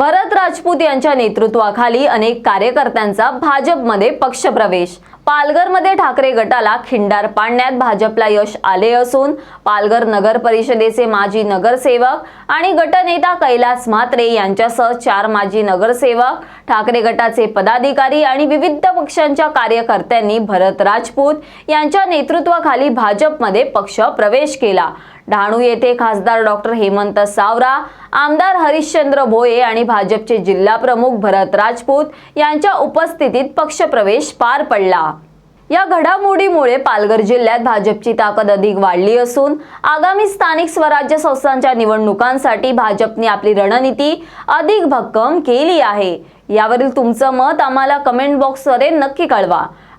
भरत राजपूत यांच्या नेतृत्वाखाली अनेक कार्यकर्त्यांचा भाजपमध्ये पक्षप्रवेश. पालघरमध्ये ठाकरे गटाला खिंडार पाडण्यात भाजपला यश आले असून पालघर नगर परिषदेचे माजी नगरसेवक आणि गटनेता कैलास म्हात्रे यांच्यासह चार माजी नगरसेवक ठाकरे गटाचे पदाधिकारी आणि विविध पक्षांच्या कार्यकर्त्यांनी भरत राजपूत यांच्या नेतृत्वाखाली भाजपमध्ये पक्ष प्रवेश केला. डहाणू येथे खासदार डॉक्टर हेमंत सावरा आमदार हरिश्चंद्र भोये आणि भाजपचे जिल्हा प्रमुख भरत राजपूत यांच्या उपस्थितीत पक्षप्रवेश पार पडला. या घडामोडीमुळे पालघर जिल्ह्यात भाजपची ताकद अधिक वाढली असून आगामी स्थानिक स्वराज्य संस्थांच्या निवडणुकांसाठी भाजपने आपली रणनीती अधिक भक्कम केली आहे. यावरील तुमचं मत आम्हाला कमेंट बॉक्समध्ये नक्की कळवा.